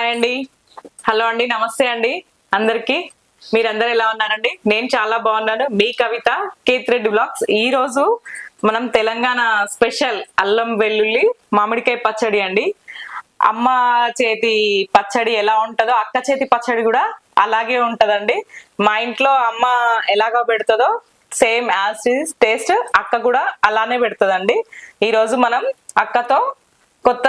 Hi అండి. Hello అండి నమస్తే అండి. అందరికి. మీరందరూ ఎలా ఉన్నారండి? నేను చాలా బాగున్నాను. మీ కవిత కేతిరెడ్డి బ్లాగ్స్. ఈ రోజు మనం తెలంగాణ స్పెషల్ అల్లం వెల్లుల్లి మామిడికాయ పచ్చడి అండి. అమ్మ చేతి పచ్చడి ఎలా ఉంటుందో అక్క చేతి పచ్చడి కూడా అలాగే ఉంటదండి. మా ఇంట్లో అమ్మ ఎలాగో పెడుతుందో సేమ్ యాజ్ టేస్ట్ అక్క కూడా అలానే పెడుతుందండి. ఈ రోజు మనం అక్కతో కొత్త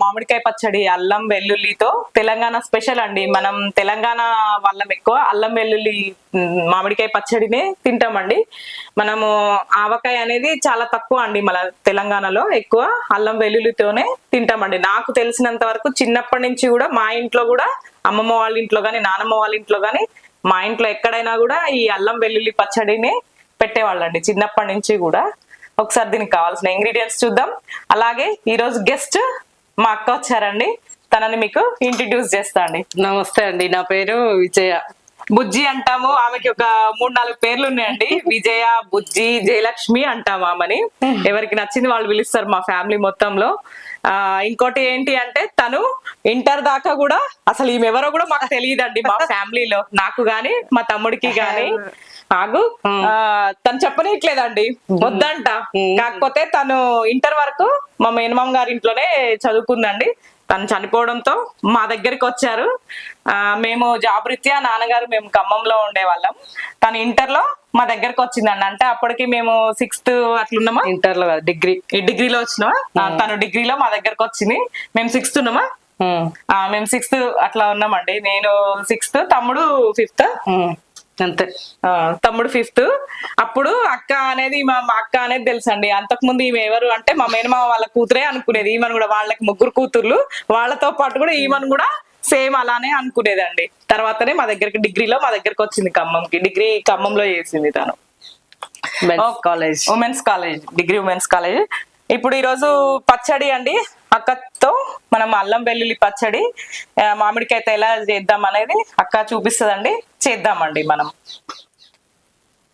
మామిడికాయ పచ్చడి అల్లం వెల్లుల్లితో తెలంగాణ స్పెషల్ అండి. మనం తెలంగాణ వాళ్ళం ఎక్కువ అల్లం వెల్లుల్లి మామిడికాయ పచ్చడినే తింటామండి. మనము ఆవకాయ అనేది చాలా తక్కువ అండి మన తెలంగాణలో ఎక్కువ అల్లం వెల్లుల్లితోనే తింటామండి. నాకు తెలిసినంత వరకు చిన్నప్పటి నుంచి కూడా మా ఇంట్లో కూడా అమ్మమ్మ వాళ్ళ ఇంట్లో కానీ నానమ్మ వాళ్ళ ఇంట్లో కానీ మా ఇంట్లో ఎక్కడైనా కూడా ఈ అల్లం వెల్లుల్లి పచ్చడిని పెట్టేవాళ్ళండి చిన్నప్పటి నుంచి కూడా. ఒకసారి దీనికి కావాల్సిన ఇంగ్రీడియంట్స్ చూద్దాం. అలాగే ఈ రోజు గెస్ట్ మా అక్క వచ్చారండి. తనని మీకు ఇంట్రడ్యూస్ చేస్తా అండి. నమస్తే అండి. నా పేరు విజయ. బుజ్జి అంటాము. ఆమెకి ఒక మూడు నాలుగు పేర్లు ఉన్నాయండి. విజయ బుజ్జి జయలక్ష్మి అంటాము ఆమెని. ఎవరికి నచ్చింది వాళ్ళు పిలుస్తారు మా ఫ్యామిలీ మొత్తంలో. ఇంకోటి ఏంటి అంటే తను ఇంటర్ దాకా కూడా అసలు ఈమె ఎవరో కూడా మాకు తెలియదండి మా ఫ్యామిలీలో. నాకు గాని మా తమ్ముడికి గాని. ఆగు. ఆ, తను చెప్పనీయట్లేదండి. వద్దంట. కాకపోతే తను ఇంటర్ వరకు మా మేనమామ గారి ఇంట్లోనే చదువుకుందండి. తను చనిపోవడంతో మా దగ్గరికి వచ్చారు. ఆ, మేము జాబ్ రీత్యా నాన్నగారు మేము ఖమ్మంలో ఉండేవాళ్ళం. తను ఇంటర్లో మా దగ్గరకు వచ్చిందండి. అంటే అప్పటికి మేము సిక్స్త్ అట్లున్నామా? ఇంటర్లో కాదు, డిగ్రీ. ఈ డిగ్రీలో వచ్చినామా? తను డిగ్రీలో మా దగ్గరకు వచ్చింది. మేము సిక్స్త్ ఉన్నామా? మేము. సిక్స్త్ అట్లా ఉన్నామండి. నేను సిక్స్త్ తమ్ముడు ఫిఫ్త్. అంతే. తమ్ముడు ఫిఫ్త్. అప్పుడు అక్క అనేది మా అక్క అనేది తెలుసండి. అంతకు ముందు ఈమె ఎవరు అంటే మా మేనమామ వాళ్ళ కూతురే అనుకునేది. ఈమెను కూడా వాళ్ళకి ముగ్గురు కూతుర్లు. వాళ్ళతో పాటు కూడా ఈమెను కూడా సేమ్ అలానే అనుకునేదండి. తర్వాతనే మా దగ్గరికి డిగ్రీలో మా దగ్గరికి వచ్చింది ఖమ్మంకి. డిగ్రీ ఖమ్మంలో చేసింది తను. College women's college degree women's college ఇప్పుడు ఈరోజు పచ్చడి అండి. అక్కతో మనం అల్లం వెల్లుల్లి పచ్చడి ఆ, మామిడికాయతో ఎలా చేద్దాం అనేది అక్క చూపిస్తుందండి. చేద్దామండి మనం.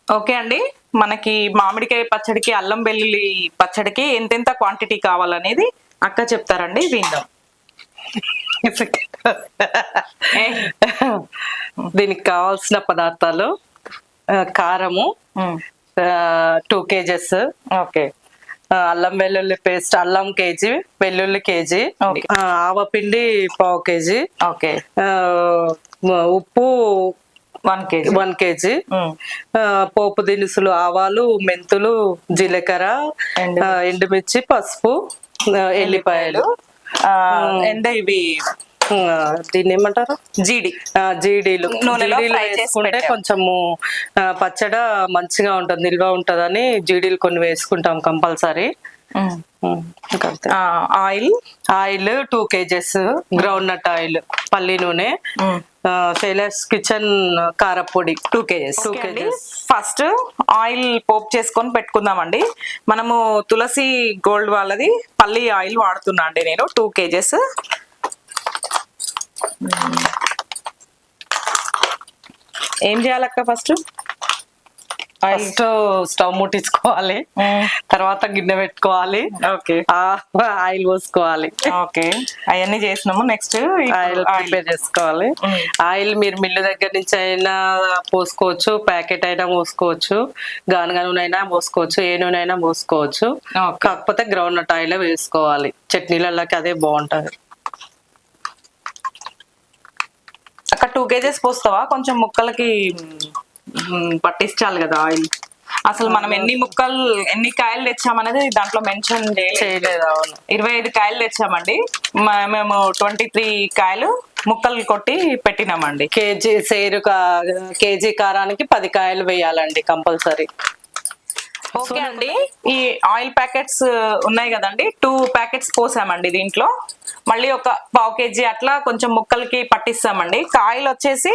ఓకే అండి. మనకి మామిడికాయ పచ్చడికి అల్లం వెల్లుల్లి పచ్చడికి ఎంతెంత క్వాంటిటీ కావాలనేది అక్క చెప్తారండి. విందాం. దీనికి కావాల్సిన పదార్థాలు కారము టూ కేజెస్ ఓకే. అల్లం వెల్లుల్లి పేస్ట్ అల్లం కేజీ వెల్లుల్లి కేజీ ఆవపిండి పావు కేజీ ఓకే. ఉప్పు వన్ కేజీ. వన్ కేజీ పోపు దినుసులు ఆవాలు మెంతులు జీలకర్ర ఎండు- ఎండుమిర్చి పసుపు ఎల్లిపాయలు. అండ్ ఇవి దీన్ని ఏమంటారు? జీడి. ఆ, జీడీలు. జీడీలు వేసుకుంటే. కొంచెము పచ్చడ మంచిగా ఉంటుంది నిల్వ ఉంటదని జీడీలు కొన్ని వేసుకుంటాం compulsory. Oil? Oil two KGs groundnut oil పల్లి నూనె. ఫెయిలర్స్ కిచెన్ కారపొడి two KGs. Two kgs. First oil Pope చేసుకొని పెట్టుకుందామండి. మనము తులసి గోల్డ్ వాళ్ళది పల్లి ఆయిల్ వాడుతున్నా అండి నేను టూ కేజెస్. ఏం చేయాలక్క ఫస్ట్? ఫస్ట్ స్టవ్ ముట్టించుకోవాలి. తర్వాత గిన్నె పెట్టుకోవాలి. ఓకే. ఆయిల్ పోసుకోవాలి. ఓకే. అవన్నీ చేసినాము. నెక్స్ట్ ఆయిల్ ప్రిపేర్ చేసుకోవాలి. Mm. ఆయిల్ మీరు మిల్లు దగ్గర నుంచి అయినా పోసుకోవచ్చు. ప్యాకెట్ అయినా పోసుకోవచ్చు. గానుగ నూనె అయినా పోసుకోవచ్చు. ఏ నూనె అయినా పోసుకోవచ్చు. కాకపోతే గ్రౌండ్ నట్ ఆయిల్ వేసుకోవాలి. చట్నీలలోకి అదే బాగుంటది. అక్కడ టూ కేజెస్ పోస్తావా? కొంచెం ముక్కలకి పట్టించాలి కదా ఆయిల్. అసలు మనం ఎన్ని ముక్కలు ఎన్ని కాయలు తెచ్చామనేది దాంట్లో మెన్షన్ చేయలేదు. ఇరవై ఐదు కాయలు తెచ్చామండి. మేము ట్వంటీ త్రీ కాయలు ముక్కలు కొట్టి పెట్టినామండి. కేజీ సేరు కేజీ కారానికి పది కాయలు వేయాలండి కంపల్సరీ. ఓకే అండి. ఈ ఆయిల్ ప్యాకెట్స్ ఉన్నాయి కదండి. టూ ప్యాకెట్స్ పోసామండి దీంట్లో. మళ్ళీ ఒక పావు కేజీ అట్లా కొంచెం ముక్కలకి పట్టిస్తామండి. కాయలు వచ్చేసి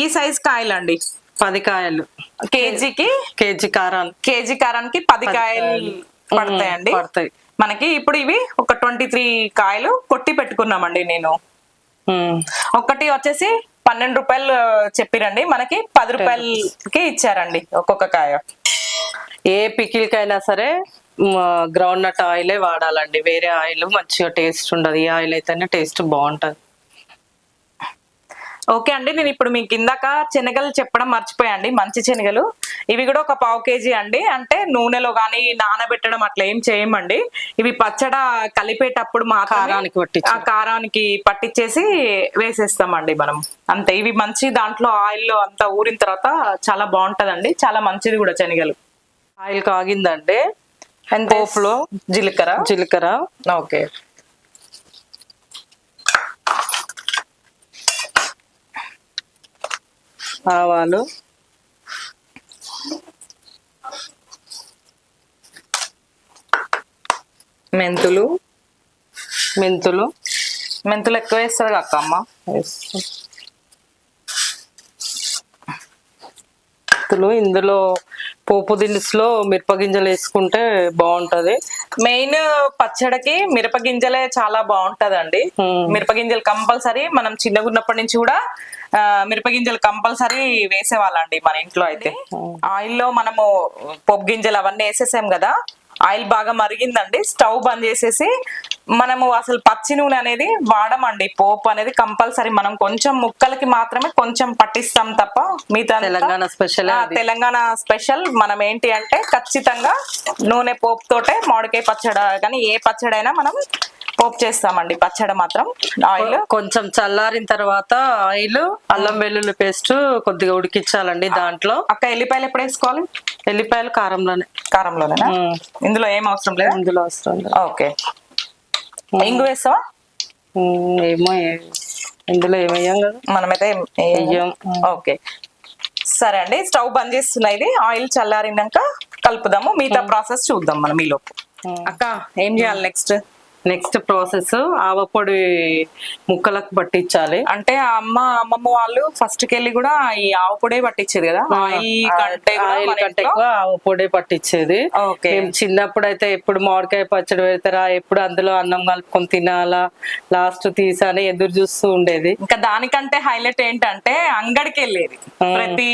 ఈ సైజ్ కాయలు అండి పది కాయలు. కేజీకి? కేజీ కారానికి కేజీ కారానికి పది కాయలు పడతాయండి. పడతాయి. మనకి ఇప్పుడు ఇవి ఒక ట్వంటీ త్రీ కాయలు కొట్టి పెట్టుకున్నామండి నేను. ఒకటి వచ్చేసి పన్నెండు రూపాయలు చెప్పిరండి. మనకి పది రూపాయలకి ఇచ్చారండి ఒక్కొక్క కాయ. ఏ పికిల్కైనా సరే గ్రౌండ్ నట్ ఆయిలే వాడాలండి. వేరే ఆయిల్ మంచిగా టేస్ట్ ఉండదు. ఈ ఆయిల్ అయితేనే టేస్ట్ బాగుంటది. ఓకే అండి నేను ఇప్పుడు మీకు ఇందాక శనగలు చెప్పడం మర్చిపోయాండి మంచి శనగలు. ఇవి కూడా ఒక పావు కేజీ అండి. అంటే నూనెలో కానీ నానబెట్టడం అట్లా ఏం చేయమండి. ఇవి పచ్చడ కలిపేటప్పుడు మాత్రమే కారానికి పట్టించి. ఆ కారానికి పట్టించేసి వేసేస్తామండి మనం. అంతే. ఇవి మంచి దాంట్లో ఆయిల్ అంతా ఊరిన తర్వాత చాలా బాగుంటదండి. చాలా మంచిది కూడా శనగలు. ఆయిల్ కాగిందండి అండ్ పోపులో జీలకర్ర? జీలకర్ర. ఓకే. ఆవాలు. మెంతులు. మెంతులు. మెంతులు ఎక్కువ వేస్తారు అక్క అమ్మ. మెంతులు ఇందులో పోపు దినుసులో మిరపగింజలు వేసుకుంటే బాగుంటది. మెయిన్ పచ్చడికి మిరపగింజలే చాలా బాగుంటదండి. మిరపగింజలు కంపల్సరీ మనం చిన్నగా ఉన్నప్పటి నుంచి కూడా మిరపగింజలు కంపల్సరీ వేసేవాళ్ళండి మన ఇంట్లో అయితే. ఆయిల్లో మనము పప్పు గింజలు అవన్నీ వేసేసాం కదా? ఆయిల్ బాగా మరిగిందండి. స్టవ్ బంద్ చేసేసి మనము అసలు పచ్చి నూనె అనేది వాడమండి. పోపు అనేది కంపల్సరీ మనం కొంచెం ముక్కలకి మాత్రమే కొంచెం పట్టిస్తాం తప్ప మిగతా తెలంగాణ స్పెషల్ తెలంగాణ స్పెషల్ మనం ఏంటి అంటే ఖచ్చితంగా నూనె పోపు తోటే మామిడికాయ పచ్చడి కానీ ఏ పచ్చడి అయినా మనం పోపు చేస్తామండి పచ్చడి మాత్రం. ఆయిల్. కొంచెం చల్లారిన తర్వాత ఆయిల్ అల్లం వెల్లుల్లి పేస్ట్ కొద్దిగా ఉడికించాలండి దాంట్లో. అక్క ఎల్లిపాయలు ఎప్పుడు వేసుకోవాలి? ఎల్లిపాయలు కారంలోనే. కారంలోనేనా? ఉమ్. ఇందులో ఏం అవసరం లేదా? ఇందులో వస్తుంది ఓకే. ఇంగు వేస్తావా? ఏమో ఇందులో ఏమయ్యాం కదా. మనమైతే వెయ్యం. ఓకే. సరే అండి స్టవ్ బంద్ చేస్తున్నా ఇది. ఆయిల్ చల్లారినాక కలుపుదాము. మిగతా ప్రాసెస్ చూద్దాం మనం ఈలోపు. ఉమ్. అక్క ఏం చేయాలి నెక్స్ట్? నెక్స్ట్ ప్రాసెస్ ఆవపొడి ముక్కలకు పట్టించాలి. అంటే ఆ అమ్మ అమ్మమ్మ వాళ్ళు ఫస్ట్ కెళ్ళి కూడా ఈ ఆవు పొడే పట్టించేది కదా? ఆయిల్ కంటే ఎక్కువ ఆవపొడి పట్టించేది. ఓకే. మేము చిన్నప్పుడు అయితే ఎప్పుడు మామిడికాయ పచ్చడి పెడతారా ఎప్పుడు అందులో అన్నం కలుపుకొని తినాలా లాస్ట్ తీసాని ఎదురు చూస్తూ ఉండేది. ఇంకా దానికంటే హైలైట్ ఏంటంటే అంగడికి వెళ్ళేది. ప్రతి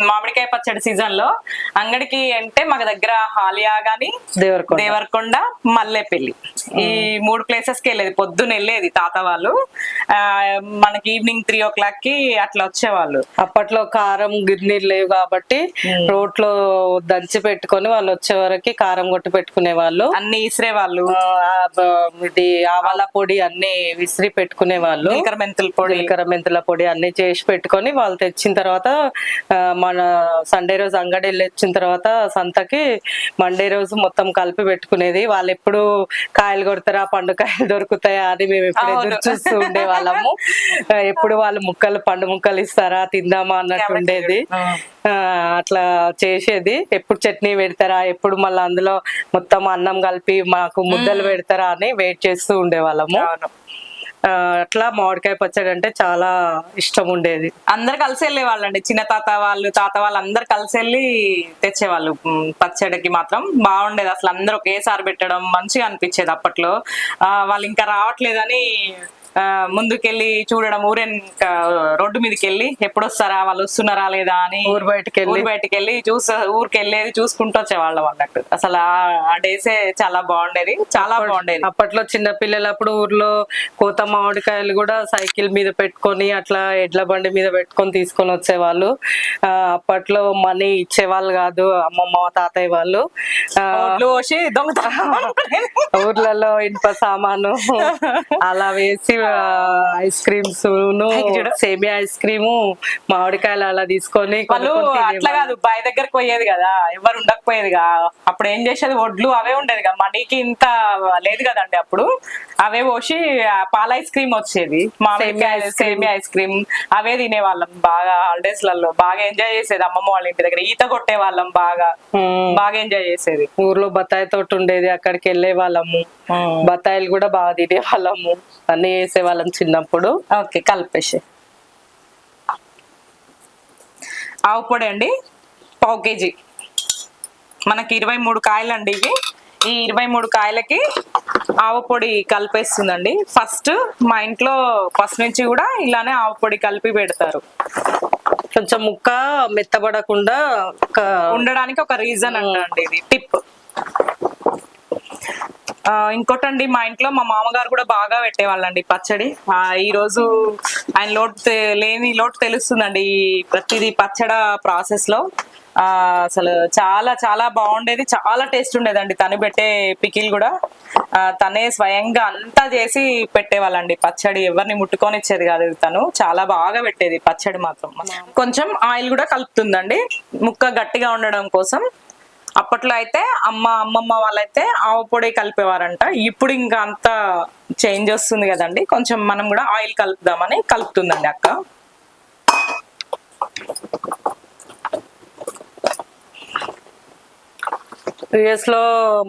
మామిడికాయ పచ్చడి సీజన్లో అంగడికి అంటే మాకు దగ్గర హాలియా గాని దేవరకొండ. దేవరకొండ మల్లేపల్లి. ఈ మూడు ప్లేసెస్కి వెళ్ళేది. పొద్దున వెళ్ళేది తాత వాళ్ళు. మనకి ఈవినింగ్ త్రీ ఓ క్లాక్కి అట్లా వచ్చేవాళ్ళు. అప్పట్లో కారం గిన్నెలు లేవు కాబట్టి రోట్లో దంచి పెట్టుకొని వాళ్ళు వచ్చే వరకు కారం కొట్టి పెట్టుకునే వాళ్ళు. అన్ని ఇసిరే వాళ్ళు. ఇది ఆవాల పొడి అన్ని విసిరి పెట్టుకునే వాళ్ళు. జీలకర్ర మెంతుల పొడి. జీలకర్ర మెంతుల పొడి అన్ని చేసి పెట్టుకొని వాళ్ళు తెచ్చిన తర్వాత మన సండే రోజు అంగడి వెళ్ళి వచ్చిన తర్వాత సంతకి మండే రోజు మొత్తం కలిపి పెట్టుకునేది. వాళ్ళు ఎప్పుడు కాయలు కొడతారా పండు కాయలు దొరుకుతాయా అని మేము ఎప్పుడు ఎదురు చూస్తూ ఉండే వాళ్ళము ఎప్పుడు వాళ్ళు ముక్కలు పండు ముక్కలు ఇస్తారా? తిందామా? అన్నట్టు ఉండేది. అట్లా చేసేది. ఎప్పుడు చట్నీ పెడతారా? ఎప్పుడు మళ్ళీ అందులో మొత్తం అన్నం కలిపి మాకు ముద్దలు పెడతారా అని వెయిట్ చేస్తూ ఉండేవాళ్ళము. అట్లా మామిడికాయ పచ్చడి అంటే చాలా ఇష్టం ఉండేది. అందరు కలిసి వెళ్ళే వాళ్ళండి. చిన్న తాత వాళ్ళు తాత వాళ్ళు అందరు కలిసి వెళ్ళి తెచ్చేవాళ్ళు. పచ్చడికి మాత్రం బాగుండేది. అసలు అందరు ఒకేసారి పెట్టడం మంచిగా అనిపించేది అప్పట్లో. వాళ్ళు ఇంకా రావట్లేదని ముందుకెళ్ళి చూడడం ఊరేన్ రోడ్డు మీదకి వెళ్ళి ఎప్పుడు వస్తారా వాళ్ళు వస్తున్నారా లేదా అని ఊరు బయటికి వెళ్ళి ఊరు బయటికి వెళ్ళి చూసి ఊరికి వెళ్ళేది చూసుకుంటూ వచ్చేవాళ్ళం అన్నట్టు. అసలు ఆ- డేసే చాలా బాగుండేది చాలా బాగుండేది. అప్పట్లో చిన్న పిల్లలప్పుడు ఊర్లో కోత మామిడికాయలు కూడా సైకిల్ మీద పెట్టుకొని అట్లా ఎడ్ల బండి మీద పెట్టుకొని తీసుకొని వచ్చేవాళ్ళు. అప్పట్లో మనీ ఇచ్చేవాళ్ళు కాదు అమ్మమ్మ తాతయ్య వాళ్ళు. ఊర్లలో ఇనుప సామాను అలా వేసి ఐస్ క్రీమ్స్ సేమియా ఐస్ క్రీము మామిడికాయలు అలా తీసుకొని వాళ్ళు అట్లా. కాదు బావి దగ్గరకు పోయేది కదా ఎవరు ఉండకపోయేదిగా. అప్పుడు ఏం చేసేది వడ్లు అవే ఉండేది కదా మనీకి ఇంత లేదు కదండి అప్పుడు. అవే పోసి పాల ఐస్ క్రీమ్ వచ్చేది మామిడికాయ సేమియా ఐస్ క్రీమ్ అవే తినేవాళ్ళం బాగా హాలిడేస్లలో. బాగా ఎంజాయ్ చేసేది అమ్మమ్మ వాళ్ళ ఇంటి దగ్గర ఈత కొట్టే వాళ్ళం బాగా. బాగా ఎంజాయ్ చేసేది. ఊర్లో బత్తాయి తోట ఉండేది అక్కడికి వెళ్ళే వాళ్ళము బత్తాయిలు కూడా బాగా తినే వాళ్ళము అన్ని వేసే వాళ్ళం చిన్నప్పుడు. ఓకే కలిపేసి. ఆవు పొడి అండి పావు కేజీ. మనకి ఇరవై మూడు కాయలు అండి ఇవి. ఈ ఇరవై మూడు కాయలకి ఆవు పొడి కలిపేస్తుందండి. ఫస్ట్ మా ఇంట్లో ఫస్ట్ నుంచి కూడా ఇలానే ఆవు పొడి కలిపి పెడతారు. కొంచెం ముక్క మెత్తబడకుండా ఉండడానికి ఒక రీజన్ అండి ఇది. టిప్ ఇంకోటండి మా ఇంట్లో మా మామగారు కూడా బాగా పెట్టేవాళ్ళండి పచ్చడి. ఈ రోజు ఆయన లోటు లేని లోటు తెలుస్తుందండి ఈ ప్రతిదీ పచ్చడ ప్రాసెస్లో. ఆ, అసలు చాలా చాలా బాగుండేది. చాలా టేస్ట్ ఉండేదండి తను పెట్టే పికిల్ కూడా. తనే స్వయంగా అంతా చేసి పెట్టేవాళ్ళండి పచ్చడి. ఎవరిని ముట్టుకొని ఇచ్చేది కాదు తను. చాలా బాగా పెట్టేది పచ్చడి మాత్రం. కొంచెం ఆయిల్ కూడా కలుపుతుందండి. ముక్క గట్టిగా ఉండడం కోసం. అప్పట్లో అయితే అమ్మ అమ్మమ్మ వాళ్ళైతే ఆవు పొడి కలిపేవారంట. ఇప్పుడు ఇంకా అంత చేంజ్ వస్తుంది కదండి. కొంచెం మనం కూడా ఆయిల్ కలుపుదామని కలుపుతుందండి అక్క. యుఎస్లో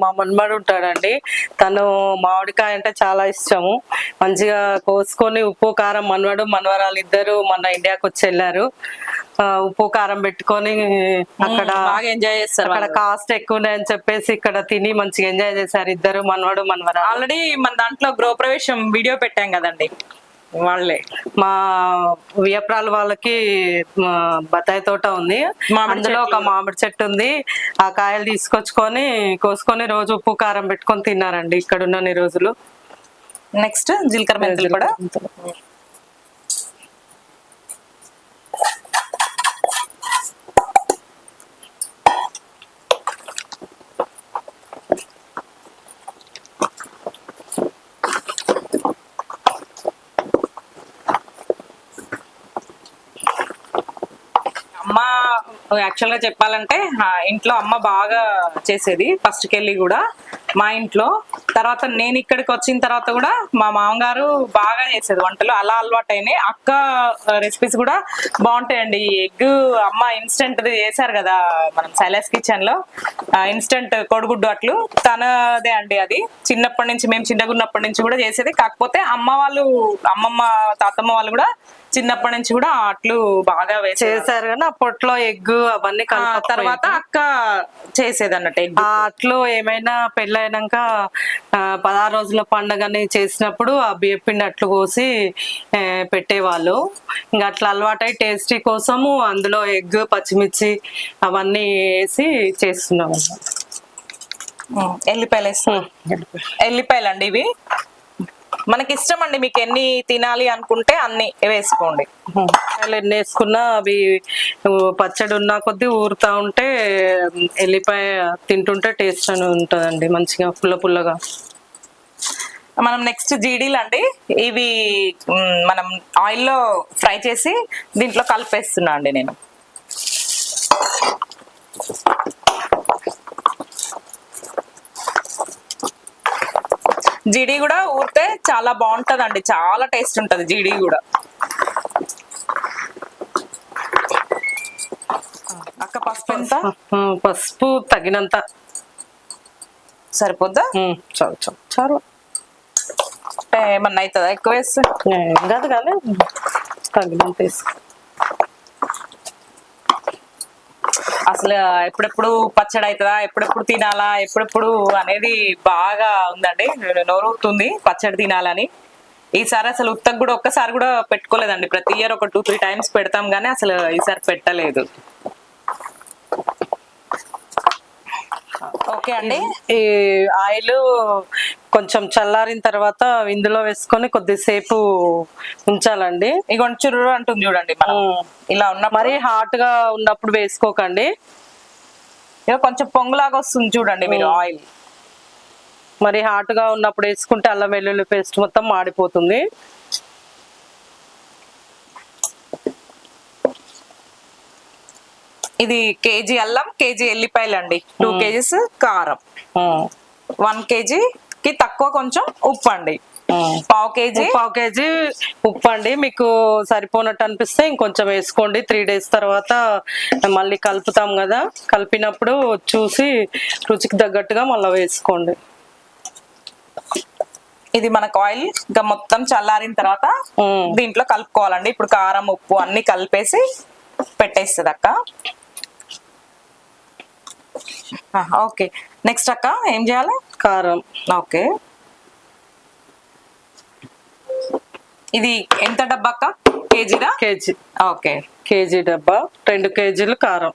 మా మన్మడు ఉంటాడండి. తను మామిడికాయ అంటే చాలా ఇష్టము. మంచిగా కోసుకొని ఉప్పు కారం మన్మడు మనవరాలు ఇద్దరు మన ఇండియాకి వచ్చి వెళ్ళారు. ఉప్పు కారం పెట్టుకొని అక్కడ బాగా ఎంజాయ్ చేస్తారు అక్కడ కాస్ట్ ఎక్కువ అని చెప్పేసి ఇక్కడ తిని మంచిగా ఎంజాయ్ చేశారు ఇద్దరు మనవడు మనవరాలు. ఆల్రెడీ మన దాంట్లో గృహప్రవేశం వీడియో పెట్టాం కదండి. వాళ్ళే. మా వియప్రాల వాళ్ళకి బత్తాయి తోట ఉంది. అందులో ఒక మామిడి చెట్టు ఉంది. ఆ కాయలు తీసుకొచ్చుకొని కోసుకొని రోజు ఉప్పు కారం పెట్టుకొని తిన్నారండి ఇక్కడ ఉన్న రోజులు. నెక్స్ట్ జీలకర్ర మెంతులు కూడా అమ్మ యాక్చువల్గా చెప్పాలంటే ఇంట్లో అమ్మ బాగా చేసేది ఫస్ట్ కెళ్ళి కూడా మా ఇంట్లో. తర్వాత నేను ఇక్కడికి వచ్చిన తర్వాత కూడా మా మామగారు బాగా చేసేది వంటలు. అలా అలవాటు అయినాయి అక్క రెసిపీస్ కూడా బాగుంటాయండి. ఎగ్ అమ్మ ఇన్స్టెంట్ చేశారు కదా మనం సైలాస్ కిచెన్లో. ఇన్స్టెంట్ కోడిగుడ్డు అట్లు. తనదే అండి అది. చిన్నప్పటి నుంచి మేము చిన్నగా ఉన్నప్పటి నుంచి కూడా చేసేది. కాకపోతే అమ్మ వాళ్ళు అమ్మమ్మ తాతమ్మ వాళ్ళు కూడా చిన్నప్పటి నుంచి కూడా అట్లు బాగా చేశారు కానీ అప్పట్లో ఎగ్ అవన్నీ. తర్వాత అక్క చేసేది అన్నట్టు ఎగ్ ఆ అట్లు ఏమైనా పెళ్ళైనాక పదహారు రోజుల పండగని చేసినప్పుడు ఆ బియ్యం పిండి అట్లు కోసి పెట్టేవాళ్ళు. ఇంకా అట్లా అలవాటై టేస్టీ కోసము అందులో ఎగ్ పచ్చిమిర్చి అవన్నీ వేసి చేస్తున్నాం ఎల్లిపాయలు వేస్తాం. ఎల్లిపాయలు అండి ఇవి. మనకి ఇష్టం అండి మీకు ఎన్ని తినాలి అనుకుంటే అన్ని వేసుకోండి. ఎన్ని వేసుకున్నా అవి పచ్చడి ఉన్న కొద్దీ ఊరుతా ఉంటే ఎల్లిపాయ తింటుంటే టేస్ట్ అని ఉంటుందండి మంచిగా పుల్ల పుల్లగా. మనం నెక్స్ట్ జీడీలు అండి ఇవి మనం ఆయిల్లో ఫ్రై చేసి దీంట్లో కలిపేస్తున్నా అండి నేను. జీడీ కూడా ఊరితే చాలా బాగుంటదండి. చాలా టేస్ట్ ఉంటది జీడీ కూడా. అక్క పసుపు ఎంత? పసుపు తగినంత. సరిపోద్దా? చాలు చాలు. చాలు. ఏమన్నా అవుతుందా? ఎక్కువ వేస్తే? కాదు కానీ తగినంత వేసుకో. అసలు ఎప్పుడెప్పుడు పచ్చడి అవుతుందా ఎప్పుడెప్పుడు తినాలా ఎప్పుడెప్పుడు అనేది బాగా ఉందండి. నోరూరుతుంది పచ్చడి తినాలని. ఈసారి అసలు ఉత్తకు కూడా ఒక్కసారి కూడా పెట్టుకోలేదండి. ప్రతి ఇయర్ ఒక టూ త్రీ టైమ్స్ పెడతాం కానీ అసలు ఈసారి పెట్టలేదు. ఓకే అండి. ఈ ఆయిల్ కొంచెం చల్లారిన తర్వాత ఇందులో వేసుకొని కొద్దిసేపు ఉంచాలండి. ఇగోండి చుర్రు అంటుంది చూడండి మనం. ఇలా ఉన్నప్పుడు మరీ హాట్గా ఉన్నప్పుడు వేసుకోకండి. ఇక కొంచెం పొంగులాగా వస్తుంది చూడండి మీరు ఆయిల్. మరి హాట్గా ఉన్నప్పుడు వేసుకుంటే అల్లం వెల్లుల్లి పేస్ట్ మొత్తం మాడిపోతుంది. ఇది కేజీ అల్లం కేజీ ఎల్లిపాయలు అండి టూ కేజీస్ కారం. వన్ కేజీకి తక్కువ కొంచెం ఉప్పు అండి. పావు కేజీ? పావు కేజీ ఉప్పు అండి మీకు సరిపోనట్టు అనిపిస్తే ఇంకొంచెం వేసుకోండి. త్రీ డేస్ తర్వాత మళ్ళీ కలుపుతాం కదా. కలిపినప్పుడు చూసి రుచికి తగ్గట్టుగా మళ్ళీ వేసుకోండి. ఇది మనకు ఆయిల్ ఇంకా మొత్తం చల్లారిన తర్వాత. దీంట్లో కలుపుకోవాలండి. ఇప్పుడు కారం ఉప్పు అన్ని కలిపేసి పెట్టేస్తుంది అక్క ఓకే. నెక్స్ట్ అక్క ఏం చేయాలి? కారం. ఓకే. ఇది ఎంత డబ్బా అక్క? కేజీదా? కేజీ. ఓకే. కేజీ డబ్బా రెండు కేజీలు కారం.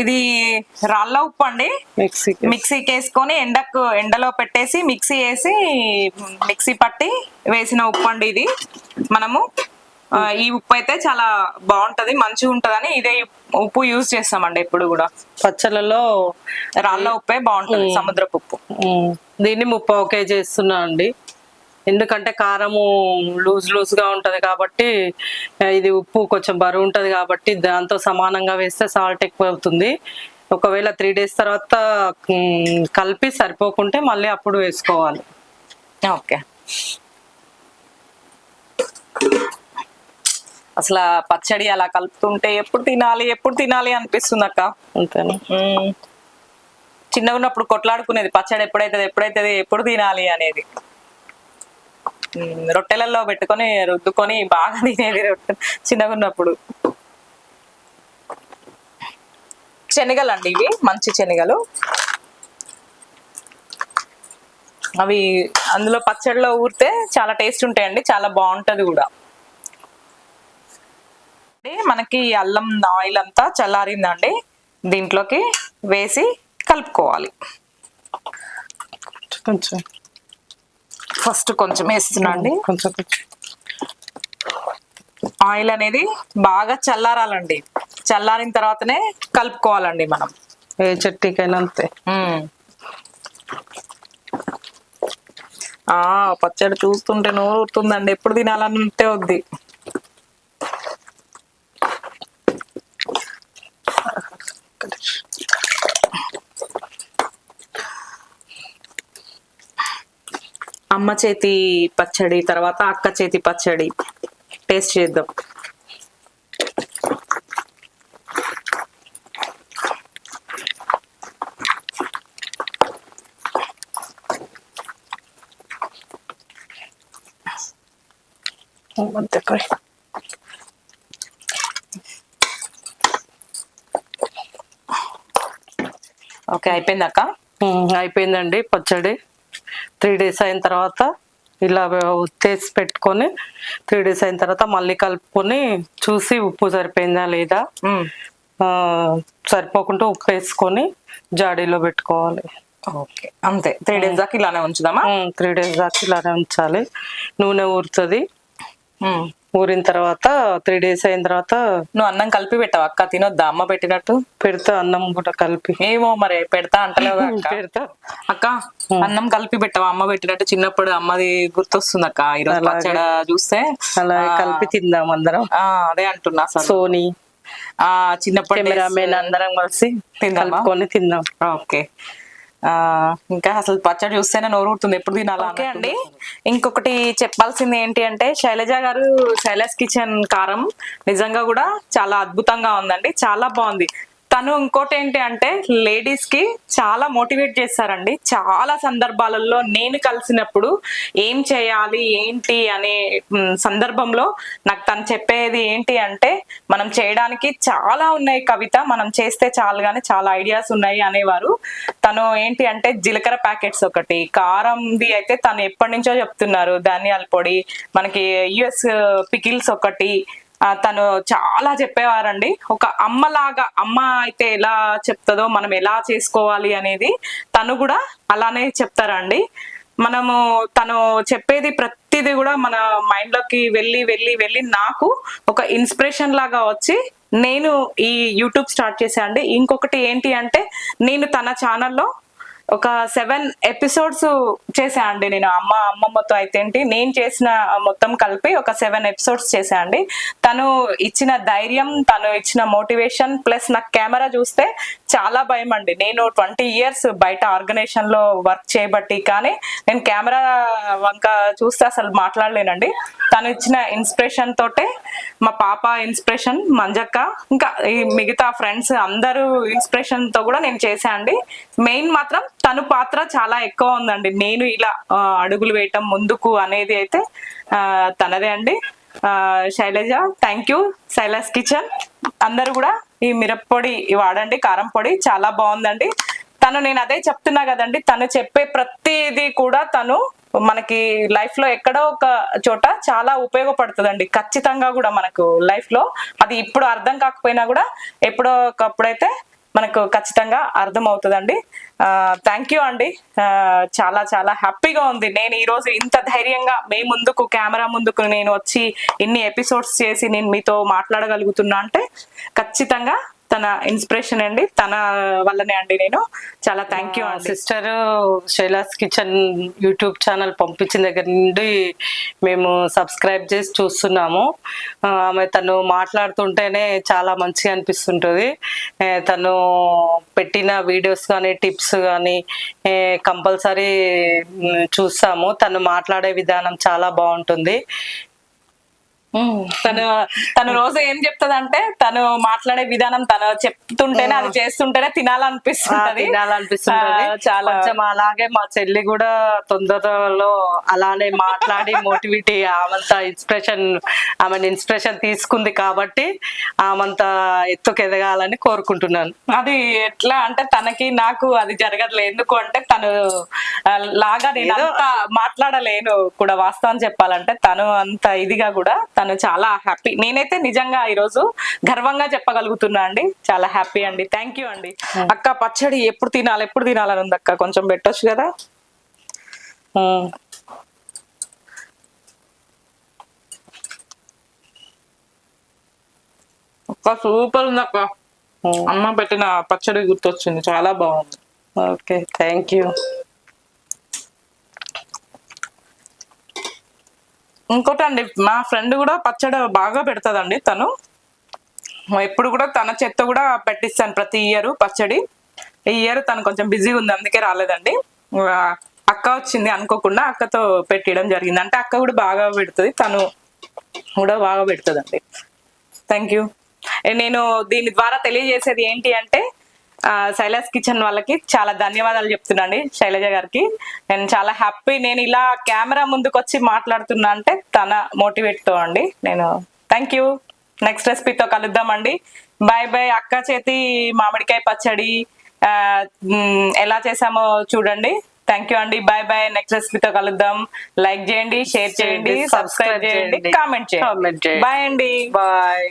ఇది రాళ్ళ ఉప్పు అండి. మిక్సీకి మిక్సీకి వేసుకొని ఎండకు ఎండలో పెట్టేసి మిక్సీ వేసి మిక్సీ పట్టి వేసిన ఉప్పు అండి ఇది. మనము ఈ ఉప్పు అయితే చాలా బాగుంటది మంచిగా ఉంటదని ఇదే ఉప్పు యూజ్ చేస్తామండి ఎప్పుడు కూడా. పచ్చళ్ళలో రాళ్ళ ఉప్పే బాగుంటది సముద్రపు ఉప్పు. దీన్ని ముప్పావు కేజీ వేస్తున్నా అండి. ఎందుకంటే కారము లూజ్ లూజ్గా ఉంటది కాబట్టి ఇది ఉప్పు కొంచెం బరువు ఉంటది కాబట్టి దాంతో సమానంగా వేస్తే సాల్ట్ ఎక్కువ అవుతుంది ఒకవేళ త్రీ డేస్ తర్వాత కలిపి సరిపోకుంటే మళ్ళీ అప్పుడు వేసుకోవాలి. ఓకే. అసలు పచ్చడి అలా కలుపుతుంటే ఎప్పుడు తినాలి ఎప్పుడు తినాలి అనిపిస్తుంది అక్క. అంతేనా. చిన్నగా ఉన్నప్పుడు కొట్లాడుకునేది పచ్చడి ఎప్పుడైతుంది ఎప్పుడైతుంది ఎప్పుడు తినాలి అనేది. రొట్టెలలో పెట్టుకొని రుద్దుకొని బాగా తినేది రొట్టె చిన్నగా ఉన్నప్పుడు. శనగలు అండి ఇవి మంచి శనగలు. అవి అందులో పచ్చడిలో ఊరితే చాలా టేస్ట్ ఉంటాయండి చాలా బాగుంటుంది కూడా. మనకి అల్లం ఆయిల్ అంతా చల్లారిందండి దీంట్లోకి వేసి కలుపుకోవాలి. కొంచెం. ఫస్ట్ కొంచెం వేస్తున్నా అండి కొంచెం కొంచెం ఆయిల్ అనేది బాగా చల్లారాలండి. చల్లారిన తర్వాతనే కలుపుకోవాలండి మనం. ఏ చట్నీకైనా అంతే. ఆ పచ్చడి చూస్తుంటే నోరు ఊరుతుందండి ఎప్పుడు తినాలంటే వద్ది. అమ్మ చేతి పచ్చడి తర్వాత అక్క చేతి పచ్చడి. టేస్ట్ చేద్దాం. ఓకే అయిపోయింది అక్క? అయిపోయిందండి పచ్చడి. త్రీ డేస్ అయిన తర్వాత ఇలా ఉత్తేసి పెట్టుకొని త్రీ డేస్ అయిన తర్వాత మళ్ళీ కలుపుకొని చూసి ఉప్పు సరిపోయిందా లేదా? సరిపోకుంటే ఉప్పు వేసుకొని జాడీలో పెట్టుకోవాలి. ఓకే. అంతే. త్రీ డేస్ దాకా ఇలానే ఉంచుదామా? త్రీ డేస్ దాకా ఇలానే ఉంచాలి. నూనె ఊరుతుంది. ఊరిన తర్వాత త్రీ డేస్ అయిన తర్వాత నువ్వు అన్నం కలిపి పెట్టావు అక్క? తినొద్దా? అమ్మ పెట్టినట్టు? పెడితే అన్నం కూడా కలిపి. ఏమో మరి పెడతా అక్క? పెడతా. అక్క అన్నం కలిపి పెట్టావా? అమ్మ పెట్టినట్టు చిన్నప్పుడు అమ్మది గుర్తొస్తుంది అక్క. ఈరోజు. పచ్చడి చూస్తే. అలా కలిపి తిందాం అందరం. ఆ అదే అంటున్నా సోనీ ఆ చిన్నప్పుడు అందరం కలిసి? కలుపుకొని తిందాం. ఓకే. ఇంకా అసలు పచ్చడి చూస్తేనే నోరు ఊరుతుంది. ఎప్పుడు తినాలా ఓకే అండి. ఇంకొకటి చెప్పాల్సింది ఏంటి అంటే శైలజ గారు శైలజ్ కిచెన్ కారం నిజంగా కూడా చాలా అద్భుతంగా ఉందండి. చాలా బాగుంది. తను ఇంకోటి ఏంటి అంటే లేడీస్కి చాలా మోటివేట్ చేస్తారండి. చాలా సందర్భాలలో నేను కలిసినప్పుడు ఏం చేయాలి ఏంటి అనే సందర్భంలో నాకు తను చెప్పేది ఏంటి అంటే మనం చేయడానికి చాలా ఉన్నాయి కవిత మనం చేస్తే చాలు కానీ చాలా ఐడియాస్ ఉన్నాయి అనేవారు. తను ఏంటి అంటే జీలకర్ర ప్యాకెట్స్ ఒకటి కారంది అయితే తను ఎప్పటి నుంచో చెప్తున్నారు ధనియాల పొడి మనకి యుఎస్ పికిల్స్ ఒకటి తను చాలా చెప్పేవారండి. ఒక అమ్మలాగా అమ్మ అయితే ఎలా చెప్తుందో మనం ఎలా చేసుకోవాలి అనేది తను కూడా అలానే చెప్తారండి. మనము తను చెప్పేది ప్రతిదీ కూడా మన మైండ్లోకి వెళ్ళి వెళ్ళి వెళ్ళి నాకు ఒక ఇన్స్పిరేషన్ లాగా వచ్చి నేను ఈ యూట్యూబ్ స్టార్ట్ చేశా అండి. ఇంకొకటి ఏంటి అంటే నేను తన ఛానల్లో ఒక సెవెన్ ఎపిసోడ్స్ చేసా అండి నేను. అమ్మ అమ్మమ్మతో అయితే ఏంటి నేను చేసిన మొత్తం కలిపి ఒక సెవెన్ ఎపిసోడ్స్ చేసా అండి. తను ఇచ్చిన ధైర్యం తను ఇచ్చిన మోటివేషన్ ప్లస్ నాకు కెమెరా చూస్తే చాలా భయం అండి. నేను ట్వంటీ ఇయర్స్ బయట ఆర్గనైజేషన్లో వర్క్ చేయబట్టి కానీ నేను కెమెరా వంక చూస్తే అసలు మాట్లాడలేనండి. తను ఇచ్చిన ఇన్స్పిరేషన్ తోటే మా పాప ఇన్స్పిరేషన్ మంజక్క ఇంకా ఈ మిగతా ఫ్రెండ్స్ అందరూ ఇన్స్పిరేషన్తో కూడా నేను చేశా అండి. మెయిన్ మాత్రం తను పాత్ర చాలా ఎక్కువ ఉందండి. నేను ఇలా అడుగులు వేయటం ముందుకు అనేది అయితే తనదే అండి. Shailaja thank you Shaila's kitchen. అందరు కూడా ఈ మిరప్పొడి వాడండి. కారం పొడి చాలా బాగుందండి. తను నేను అదే చెప్తున్నా కదండి తను చెప్పే ప్రతిదీ కూడా తను మనకి లైఫ్లో ఎక్కడో ఒక చోట చాలా ఉపయోగపడుతుందండి. ఖచ్చితంగా కూడా మనకు లైఫ్లో. అది ఇప్పుడు అర్థం కాకపోయినా కూడా ఎప్పుడో ఒకప్పుడైతే మనకు ఖచ్చితంగా అర్థం అవుతుందండి థ్యాంక్ యూ అండి. చాలా చాలా హ్యాపీగా ఉంది. నేను ఈరోజు ఇంత ధైర్యంగా మీ ముందుకు కెమెరా ముందుకు నేను వచ్చి ఇన్ని ఎపిసోడ్స్ చేసి నేను మీతో మాట్లాడగలుగుతున్నా అంటే ఖచ్చితంగా తన ఇన్స్పిరేషన్ అండి. తన వల్లనే అండి నేను. చాలా థ్యాంక్ యూ అండి. Sister Shaila's kitchen YouTube channel పంపించిన దగ్గర నుండి మేము సబ్స్క్రైబ్ చేసి చూస్తున్నాము. ఆమె తను మాట్లాడుతుంటేనే చాలా మంచిగా అనిపిస్తుంటుంది. తను పెట్టిన వీడియోస్ కానీ టిప్స్ కానీ కంపల్సరీ చూస్తాము. తను మాట్లాడే విధానం చాలా బాగుంటుంది. తను తను రోజు ఏం చెప్తదంటే తను మాట్లాడే విధానం తను చెప్తుంటేనే అది చేస్తుంటేనే తినాలనిపిస్తుంటది. ఆ, చాలా. కొంచెం అలాగే మా చెల్లి కూడా తొందరలో అలానే మాట్లాడి మోటివిటీ ఆమంత ఇన్స్పిరేషన్ ఆమెను ఇన్స్పిరేషన్ తీసుకుంది కాబట్టి ఆమంత ఎత్తుకు ఎదగాలని కోరుకుంటున్నాను. అది ఎట్లా అంటే తనకి నాకు అది జరగట్లేదు ఎందుకు అంటే తను లాగా నేను మాట్లాడలేను కూడా. వాస్తవం చెప్పాలంటే తను అంత ఇదిగా కూడా తను చాలా హ్యాపీ. నేనైతే నిజంగా ఈరోజు గర్వంగా చెప్పగలుగుతున్నా అండి. చాలా హ్యాపీ అండి. థ్యాంక్ యూ అండి. అక్క పచ్చడి ఎప్పుడు తినాలి ఎప్పుడు తినాలని ఉంది అక్క? కొంచెం పెట్టొచ్చు కదా. అక్క సూపర్ ఉంది అక్క. అమ్మ పెట్టిన పచ్చడి గుర్తొచ్చింది. చాలా బాగుంది. ఓకే. Thank you. ఇంకోటి అండి మా ఫ్రెండ్ కూడా పచ్చడి బాగా పెడతదండి తను. ఎప్పుడు కూడా తన చెత్త కూడా పెట్టిస్తాను ప్రతి ఇయర్ పచ్చడి. ఈ ఇయర్ తను కొంచెం బిజీగా ఉంది అందుకే రాలేదండి. అక్క వచ్చింది అనుకోకుండా అక్కతో పెట్టడం జరిగింది. అంటే అక్క కూడా బాగా పెడుతుంది తను కూడా బాగా పెడుతుందండి. థ్యాంక్ యూ నేను దీని ద్వారా తెలియజేసేది ఏంటి అంటే శైలాస్ కిచెన్ వాళ్ళకి చాలా ధన్యవాదాలు చెప్తున్నాండి శైలజ గారికి. నేను చాలా హ్యాపీ నేను ఇలా కెమెరా ముందుకు వచ్చి మాట్లాడుతున్నా అంటే తన మోటివేట్తో అండి. నేను థ్యాంక్ యూ. నెక్స్ట్ రెసిపీతో కలుద్దామండి బాయ్ బాయ్ అక్క చేతి మామిడికాయ పచ్చడి ఎలా చేసామో చూడండి. థ్యాంక్ యూ అండి. బాయ్ బాయ్ నెక్స్ట్ రెసిపీతో కలుద్దాం. లైక్ చేయండి షేర్ చేయండి సబ్స్క్రైబ్ చేయండి కామెంట్ చేయండి. బాయ్ అండి. బాయ్.